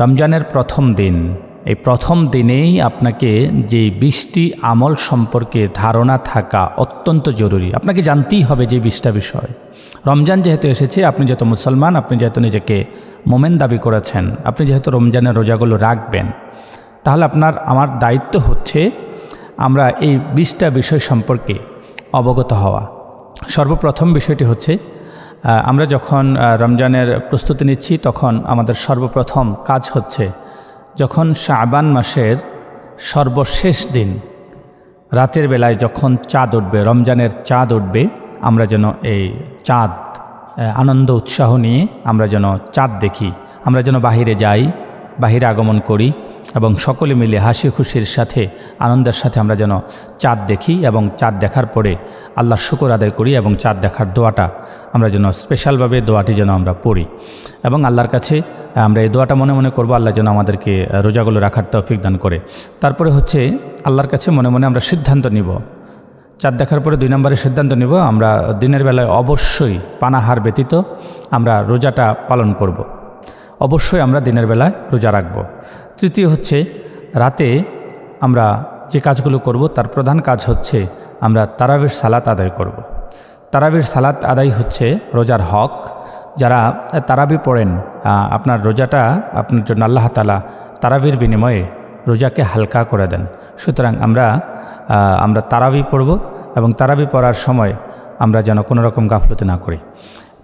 রমজানের প্রথম দিন। এই প্রথম দিনেই আপনাকে যে বিশটি আমল সম্পর্কে ধারণা থাকা অত্যন্ত জরুরি। আপনাকে জানতেই হবে যে বিশটা বিষয়। রমজান যেহেতু এসেছে, আপনি যেহেতু মুসলমান, আপনি যেহেতু নিজেকে মোমেন দাবি করেছেন, আপনি যেহেতু রমজানের রোজাগুলো রাখবেন, তাহলে আপনার, আমার দায়িত্ব হচ্ছে আমরা এই বিশটা বিষয় সম্পর্কে অবগত হওয়া। সর্বপ্রথম বিষয়টি হচ্ছে আমরা যখন রমজানের প্রস্তুতি নিচ্ছি, তখন আমাদের সর্বপ্রথম কাজ হচ্ছে যখন শাবান মাসের সর্বশেষ দিন, রাতের বেলায় যখন চাঁদ উঠবে, রমজানের চাঁদ উঠবে, আমরা যেন এই চাঁদ আনন্দ, উৎসাহ নিয়ে আমরা যেন চাঁদ দেখি, আমরা যেন বাহিরে যাই, বাহিরে আগমন করি এবং সকলে মিলে হাসি খুশির সাথে, আনন্দের সাথে আমরা যেন চাঁদ দেখি এবং চাঁদ দেখার পরে আল্লাহর শুকর আদায় করি এবং চাঁদ দেখার দোয়াটা আমরা যেন স্পেশালভাবে দোয়াটি যেন আমরা পড়ি। এবং আল্লাহর কাছে আমরা এই দোয়াটা মনে মনে করব, আল্লাহ যেন আমাদেরকে রোজাগুলো রাখার তৌফিক দান করে। তারপরে হচ্ছে আল্লাহর কাছে মনে মনে আমরা সিদ্ধান্ত নিব। চাঁদ দেখার পরে দুই নম্বরে সিদ্ধান্ত নিব, আমরা দিনের বেলায় অবশ্যই পানাহার ব্যতীত আমরা রোজাটা পালন করব। অবশ্যই আমরা দিনের বেলায় রোজা রাখব। তৃতীয় হচ্ছে, রাতে আমরা যে কাজগুলো করব, তার প্রধান কাজ হচ্ছে আমরা তারাবির সালাত আদায় করব। তারাবির সালাত আদায় হচ্ছে রোজার হক। যারা তারাবি পড়েন আপনার রোজাটা আপনার জন্য আল্লাহ তালা তারাবির বিনিময়ে রোজাকে হালকা করে দেন। সুতরাং আমরা আমরা তারাবি পড়ব এবং তারাবি পড়ার সময় আমরা যেন কোনো রকম গাফলতি না করি।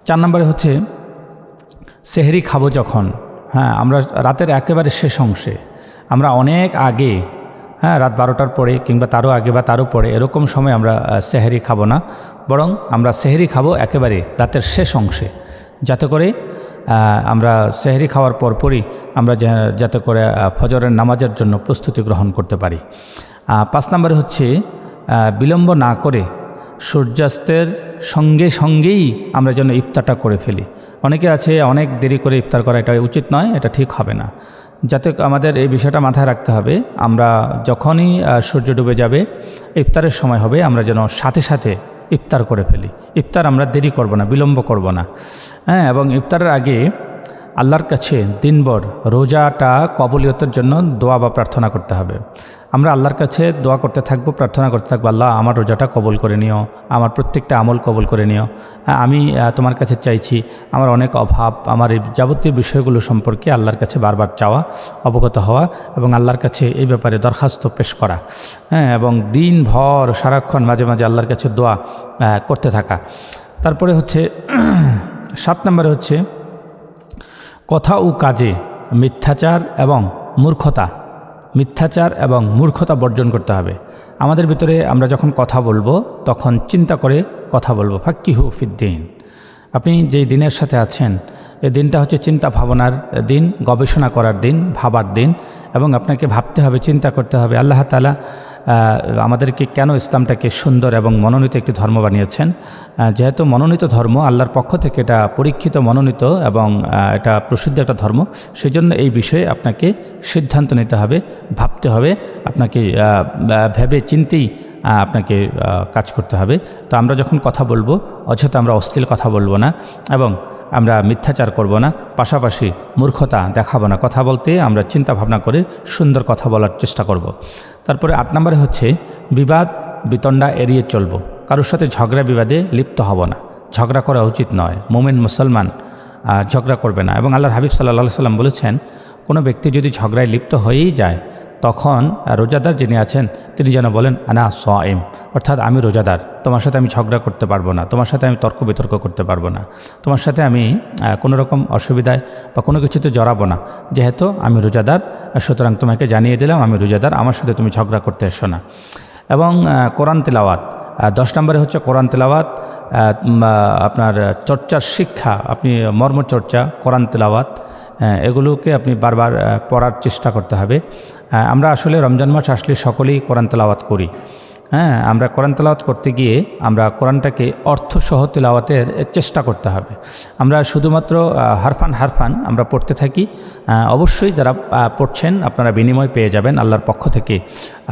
চার নম্বরে হচ্ছে, সেহরি খাব যখন হ্যাঁ আমরা রাতের একেবারে শেষ অংশে। আমরা অনেক আগে হ্যাঁ রাত বারোটার পরে কিংবা তারও আগে বা তারও পরে এরকম সময় আমরা সেহরি খাব না। বরং আমরা সেহরি খাব একেবারে রাতের শেষ অংশে। যাতে করে আমরা সেহরি খাওয়ার পরপরই আমরা যাতে করে ফজরের নামাজের জন্য প্রস্তুতি গ্রহণ করতে পারি। পাঁচ নম্বরে হচ্ছে বিলম্ব না করে সূর্যাস্তের সঙ্গে সঙ্গেই আমরা যেন ইফতারটা করে ফেলি। অনেকে আছে, অনেক দেরি করে ইফতার করা এটা উচিত নয়, এটা ঠিক হবে না। যাতে আমাদের এই বিষয়টা মাথায় রাখতে হবে, আমরা যখনই সূর্য ডুবে যাবে, ইফতারের সময় হবে, আমরা যেন সাথে সাথে ইফতার করে ফেলি। ইফতার আমরা দেরি করব না, বিলম্ব করব না। হ্যাঁ এবং ইফতারের আগে আল্লাহর কাছে দিনভর রোজাটা কবলিয়তের জন্য দোয়া বা প্রার্থনা করতে হবে। আমরা আল্লাহর কাছে দোয়া করতে থাকব, প্রার্থনা করতে থাকব, আল্লাহ আমার রোজাটা কবল করে নিও, আমার প্রত্যেকটা আমল কবল করে নিও। আমি তোমার কাছে চাইছি আমার অনেক অভাব, আমার এই যাবতীয় বিষয়গুলো সম্পর্কে আল্লাহর কাছে বারবার চাওয়া, অবগত হওয়া এবং আল্লাহর কাছে এই ব্যাপারে দরখাস্ত পেশ করা। হ্যাঁ এবং দিনভর সারাক্ষণ মাঝে মাঝে আল্লাহর কাছে দোয়া করতে থাকা। তারপরে হচ্ছে, সাত নম্বরে হচ্ছে কথা ও কাজে মিথ্যাচার এবং মূর্খতা। মিথ্যাচার এবং মূর্খতা বর্জন করতে হবে। আমাদের ভিতরে আমরা যখন কথা বলব, তখন চিন্তা করে কথা বলব। ফাক্কিহু ফিদ্দিন। আপনি যেই দিনের সাথে আছেন এই দিনটা হচ্ছে চিন্তা ভাবনার দিন, গবেষণা করার দিন, ভাবার দিন এবং আপনাকে ভাবতে হবে, চিন্তা করতে হবে, আল্লাহ তালা আমাদেরকে কেন ইসলামটাকে সুন্দর এবং মনোনীত একটি ধর্ম বানিয়েছেন? যেহেতু মনোনীত ধর্ম, আল্লাহর পক্ষ থেকে এটা পরীক্ষিত মনোনীত এবং এটা প্রসিদ্ধ একটা ধর্ম সেই জন্য এই বিষয়ে আপনাকে সিদ্ধান্ত নিতে হবে, ভাবতে হবে, আপনাকে ভেবে চিন্তেই আপনাকে কাজ করতে হবে। তো আমরা যখন কথা বলব, অযথা আমরা অশ্লীল কথা বলব না এবং আমরা মিথ্যাচার করব না, পাশাপাশি মূর্খতা দেখাবো না। কথা বলতে আমরা চিন্তা ভাবনা করে সুন্দর কথা বলার চেষ্টা করব। তারপরে আট নম্বরে হচ্ছে, বিবাদ বিতণ্ডা এড়িয়ে চলব। কারোর সাথে ঝগড়া বিবাদে লিপ্ত হব না। ঝগড়া করা উচিত নয়। মোমেন মুসলমান ঝগড়া করবে না। এবং আল্লাহর হাবিব সাল্লাহ সাল্লাম বলেছেন, কোনো ব্যক্তি যদি ঝগড়ায় লিপ্ত হয়েই যায় তখন রোজাদার যিনি আছেন, তিনি যেন বলেন, আনা সোয়েম অর্থাৎ, আমি রোজাদার। তোমার সাথে আমি ঝগড়া করতে পারব না। তোমার সাথে আমি তর্ক বিতর্ক করতে পারব না। তোমার সাথে আমি কোনো রকম অসুবিধায় বা কোনো কিছুতে জড়াবো না। যেহেতু আমি রোজাদার সুতরাং তোমাকে জানিয়ে দিলাম, আমি রোজাদার। আমার সাথে তুমি ঝগড়া করতে এসো না। এবং কোরআন তেলাওয়াত দশ নম্বরে হচ্ছে কোরআন তেলাওয়াত আপনার চর্চার শিক্ষা, আপনি মর্মচর্চা, কোরআন তেলাওয়াত এগুলোকে আপনি বারবার পড়ার চেষ্টা করতে হবে। আমরা আসলে রমজান মাস আসলে সকলেই কোরআন তেলাওয়াত করি। হ্যাঁ আমরা কোরআন তেলাওয়াত করতে গিয়ে আমরা কোরআনটাকে অর্থসহ তেলাওয়াতের চেষ্টা করতে হবে। আমরা শুধুমাত্র হারফান হারফান আমরা পড়তে থাকি। অবশ্যই যারা পড়ছেন আপনারা বিনিময় পেয়ে যাবেন আল্লাহর পক্ষ থেকে।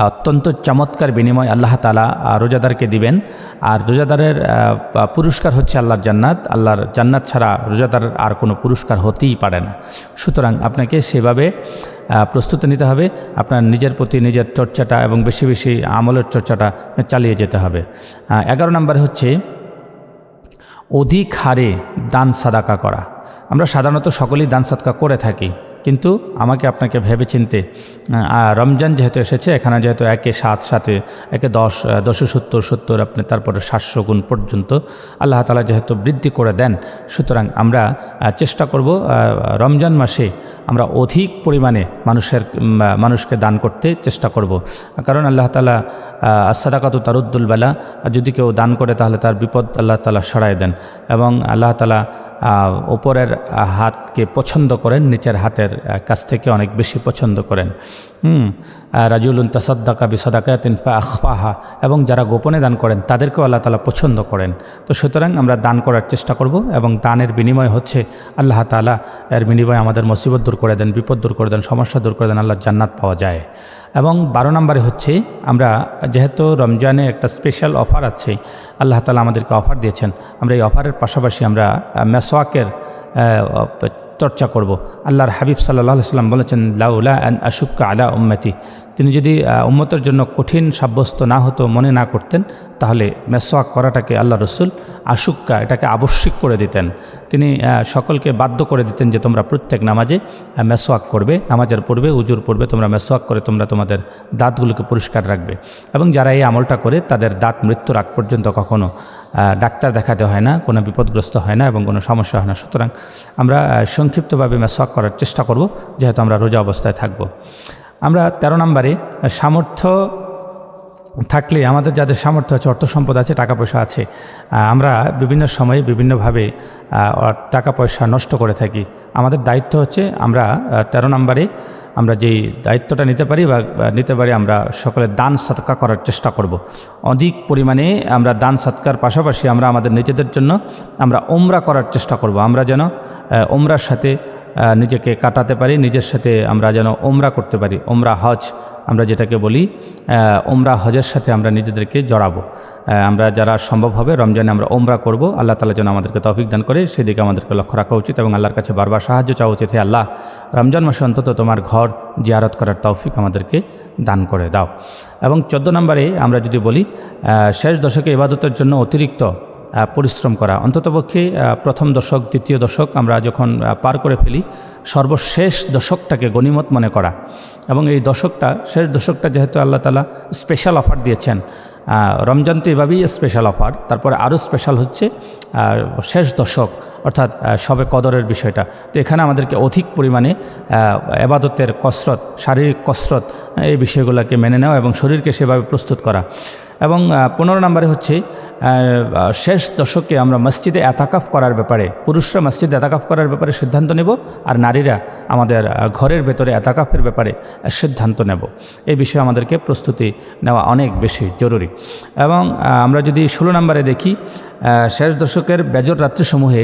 অত্যন্ত চমৎকার বিনিময় আল্লাহ তালা রোজাদারকে দিবেন। আর রোজাদারের পুরস্কার হচ্ছে আল্লাহর জান্নাত। আল্লাহর জান্নাত ছাড়া রোজাদার আর কোনো পুরস্কার হতেই পারে না। সুতরাং আপনাকে সেভাবে প্রস্তুতি নিতে হবে। আপনার নিজের প্রতি নিজের চর্চাটা এবং বেশি বেশি আমলের চর্চাটা চালিয়ে যেতে হবে। এগারো নম্বর হচ্ছে অধিক হারে দান সাদাকা করা। আমরা সাধারণত সকলেই দান সাদকা করে থাকি। কিন্তু আমাকে আপনাকে ভেবে চিনতে রমজান যেহেতু এসেছে, এখানে যেহেতু একে সাত সাথে একে দশ দশে সত্তর সত্তর আপনি তারপরে সাতশো গুণ পর্যন্ত আল্লাহ তালা যেহেতু বৃদ্ধি করে দেন, সুতরাং আমরা চেষ্টা করব রমজান মাসে আমরা অধিক পরিমাণে মানুষের মানুষকে দান করতে চেষ্টা করব। কারণ আল্লাহ তালা সাদাকাতু তারুদ্দুল বেলা, যদি কেউ দান করে তাহলে তার বিপদ আল্লাহ তালা সরাই দেন এবং আল্লাহ তালা ওপরের হাতকে পছন্দ করেন, নিচের হাতের কাছ থেকে অনেক বেশি পছন্দ করেন। হুম রাজুলুন তাসাদ্দাকা বি সদাকাতিন ফা আখফাহা এবং যারা গোপনে দান করেন, তাদেরকেও আল্লাহ তালা পছন্দ করেন। তো সুতরাং আমরা দান করার চেষ্টা করব, এবং দানের বিনিময় হচ্ছে আল্লাহ তালা এর বিনিময়ে আমাদের মুসিবত দূর করে দেন, বিপদ দূর করে দেন, সমস্যা দূর করে দেন, আল্লাহ জান্নাত পাওয়া যায়। এবং বারো নম্বরে হচ্ছে, আমরা যেহেতু রমজানে একটা স্পেশাল অফার আছে, আল্লাহ তালা আমাদেরকে অফার দিয়েছেন, আমরা এই অফারের পাশাপাশি আমরা মেসওয়াকের চর্চা করব। আল্লাহর হাবিব সাল্লাহ সাল্লাম বলেছেন, লাউলা অ্যান আশুক্কা আলা উম্মতি। তিনি যদি উম্মতের জন্য কঠিন সাব্যস্ত না হতো মনে না করতেন তাহলে মেসোয়াক করাটাকে আল্লাহ রসুল আশুক্কা এটাকে আবশ্যিক করে দিতেন। তিনি সকলকে বাধ্য করে দিতেন যে তোমরা প্রত্যেক নামাজে মেসোয়াক করবে নামাজের পূর্বে উজুর পূর্বে তোমরা মেসোয়াক করে তোমরা তোমাদের দাঁতগুলোকে পরিষ্কার রাখবে। এবং যারা এই আমলটা করে তাদের দাঁত মৃত্যুর আগ পর্যন্ত কখনো আহ, ডাক্তার দেখাতে হয় না কোনো বিপদগ্রস্ত হয় না এবং কোনো সমস্যা হয় না। সুতরাং আমরা সংক্ষিপ্তভাবে মেসোয়াক করার চেষ্টা করব যেহেতু আমরা রোজা অবস্থায় থাকব। আমরা তেরো নম্বরে সামর্থ্য থাকলে আমাদের যাদের সামর্থ্য আছে অর্থ সম্পদ আছে টাকা পয়সা আছে আমরা বিভিন্ন সময়ে বিভিন্নভাবে টাকা পয়সা নষ্ট করে থাকি আমাদের দায়িত্ব হচ্ছে আমরা আহ, তেরো নম্বরে আমরা যেই দায়িত্বটা নিতে পারি বা নিতে পারি আমরা সকলে দান সৎকা করার চেষ্টা করব। অধিক পরিমাণে আমরা দান সৎকার পাশাপাশি আমরা আমাদের নিজেদের জন্য আমরা ওমরা করার চেষ্টা করব। আমরা যেন ওমরার সাথে নিজেকে কাটাতে পারি, নিজের সাথে আমরা যেন ওমরা করতে পারি। ওমরা হজ, আমরা যেটাকে বলি ওমরা হজের সাথে আমরা নিজেদেরকে জড়াবো। আমরা যারা সম্ভব হবে রমজানে আমরা ওমরা করব। আল্লাহ তালা যেন আমাদেরকে তৌফিক দান করে, সেদিকে আমাদেরকে লক্ষ্য রাখা উচিত এবং আল্লাহর কাছে বারবার সাহায্য চাওয়া উচিত। হে আল্লাহ, রমজান মাসে অন্তত তোমার ঘর জিয়ারত করার তৌফিক আমাদেরকে দান করে দাও। এবং চোদ্দ নম্বরে আমরা যদি বলি শেষ দশকে ইবাদতের জন্য অতিরিক্ত পরিশ্রম করা। অন্ততপক্ষে প্রথম দশক, দ্বিতীয় দশক আমরা যখন পার করে ফেলি, সর্বশেষ দশকটাকে গণিমত মনে করা। এবং এই দশকটা, শেষ দশকটা যেহেতু আল্লাহ তালা স্পেশাল অফার দিয়েছেন রমজান তো এভাবেই স্পেশাল অফার তারপরে আরও স্পেশাল হচ্ছে শেষ দশক, অর্থাৎ সবে কদরের বিষয়টা। তো এখানে আমাদেরকে অধিক পরিমাণে এবাদতের কসরত, শারীরিক কসরত, এই বিষয়গুলোকে মেনে নেওয়া এবং শরীরকে সেভাবে প্রস্তুত করা। এবং পনেরো নম্বরে হচ্ছে শেষ দশকে আমরা মসজিদে এতাকাফ করার ব্যাপারে, পুরুষরা মসজিদে এতাকাফ করার ব্যাপারে সিদ্ধান্ত নেব আর নারীরা আমাদের ঘরের ভেতরে এতাকাফের ব্যাপারে সিদ্ধান্ত নেব। এই বিষয়ে আমাদেরকে প্রস্তুতি নেওয়া অনেক বেশি জরুরি। এবং আমরা যদি ষোলো নম্বরে দেখি শেষ দশকের বেজর রাত্রিসমূহে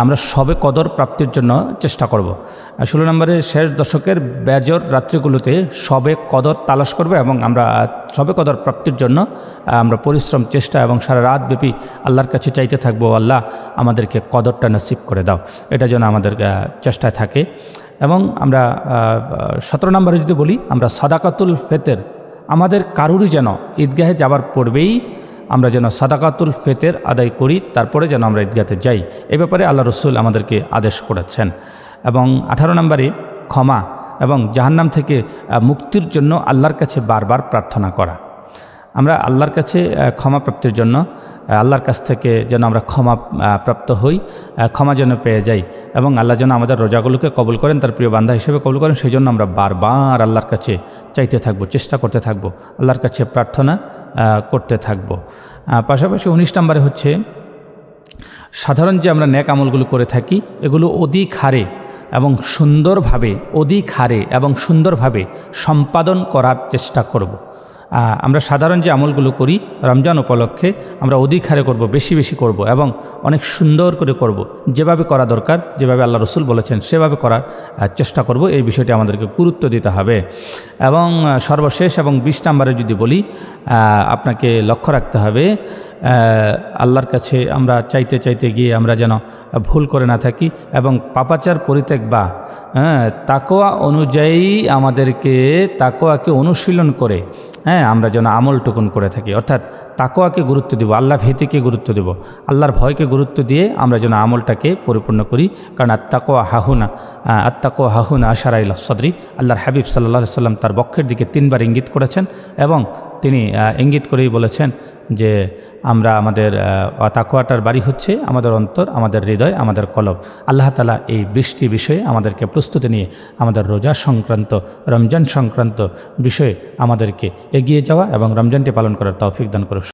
আমরা সবে কদর প্রাপ্তির জন্য চেষ্টা করব। ষোলো নম্বরের শেষ দশকের বেজর রাত্রিগুলোতে সবে কদর তালাশ করব এবং আমরা সবে কদর প্রাপ্তির জন্য আমরা পরিশ্রম, চেষ্টা এবং সারা রাত ব্যাপী আল্লাহর কাছে চাইতে থাকব। আল্লাহ আমাদেরকে কদরটা নসিব করে দাও। এটা যেন আমাদের চেষ্টায় থাকে। এবং আমরা সতেরো নম্বরে যদি বলি, আমরা সাদাকাতুল ফেতের, আমাদের কারুরই যেন ঈদগাহে যাবার পূর্বেই আমরা যেন সাদাকাতুল ফেতের আদায় করি, তারপরে যেন আমরা ঈদগাতে যাই। এ ব্যাপারে আল্লাহ রসুল আমাদেরকে আদেশ করেছেন। এবং আঠারো নম্বরে ক্ষমা এবং জাহান্নাম থেকে মুক্তির জন্য আল্লাহর কাছে বারবার প্রার্থনা করা। আমরা আল্লাহর কাছে ক্ষমা প্রাপ্তির জন্য আল্লাহর কাছ থেকে যেন আমরা ক্ষমা প্রাপ্ত হই ক্ষমা যেন পেয়ে যাই এবং আল্লাহ যেন আমাদের রোজাগুলোকে কবুল করেন, তার প্রিয় বান্ধা হিসেবে কবুল করেন সেই জন্য আমরা বারবার আল্লাহর কাছে চাইতে থাকব, চেষ্টা করতে থাকব, আল্লাহর কাছে প্রার্থনা করতে থাকব পাশাপাশি উনিশ নম্বরে হচ্ছে, সাধারণ যে আমরা ন্যাক আমলগুলো করে থাকি, এগুলো অধিক হারে এবং সুন্দরভাবে, অধিক হারে এবং সুন্দরভাবে সম্পাদন করার চেষ্টা করব। আমরা সাধারণ যে আমলগুলো করি রমজান উপলক্ষে, আমরা অধিক হারে করব, বেশি বেশি করব এবং অনেক সুন্দর করে করব। যেভাবে করা দরকার, যেভাবে আল্লাহ রসুল বলেছেন, সেভাবে করার চেষ্টা করব। এই বিষয়টি আমাদেরকে গুরুত্ব দিতে হবে। এবং সর্বশেষ এবং বিশ নম্বরে যদি বলি আপনাকে লক্ষ্য রাখতে হবে আল্লাহর কাছে আমরা চাইতে চাইতে গিয়ে আমরা যেন ভুল করে না থাকি এবং পাপাচার পরিত্যাগ বা হ্যাঁ তাকোয়া অনুযায়ী আমাদেরকে তাকোয়াকে অনুশীলন করে হ্যাঁ আমরা যেন আমল টুকুন করে থাকি। অর্থাৎ তাকোয়াকে গুরুত্ব দেব, আল্লাহ ভীতিকে গুরুত্ব দেব। আল্লাহর ভয়কে গুরুত্ব দিয়ে আমরা যেন আমলটাকে পরিপূর্ণ করি। কারণ আত্মাকোয়া হাহুনা আত্মাকোয়া হাহুনা আশারাইল সদরি। আল্লাহর হাবিব সাল্লাহ সাল্লাম তার বক্ষের দিকে তিনবার ইঙ্গিত করেছেন এবং তিনি ইঙ্গিত করেই বলেছেন যে আমরা আমাদের তাকুয়াটার বাড়ি হচ্ছে আমাদের অন্তর, আমাদের হৃদয়, আমাদের কলব। আল্লাহ তালা এই বৃষ্টি বিষয়ে আমাদেরকে প্রস্তুতি নিয়ে আমাদের রোজা সংক্রান্ত, রমজান সংক্রান্ত বিষয়ে আমাদেরকে এগিয়ে যাওয়া এবং রমজানটি পালন করার তৌফিক দান করে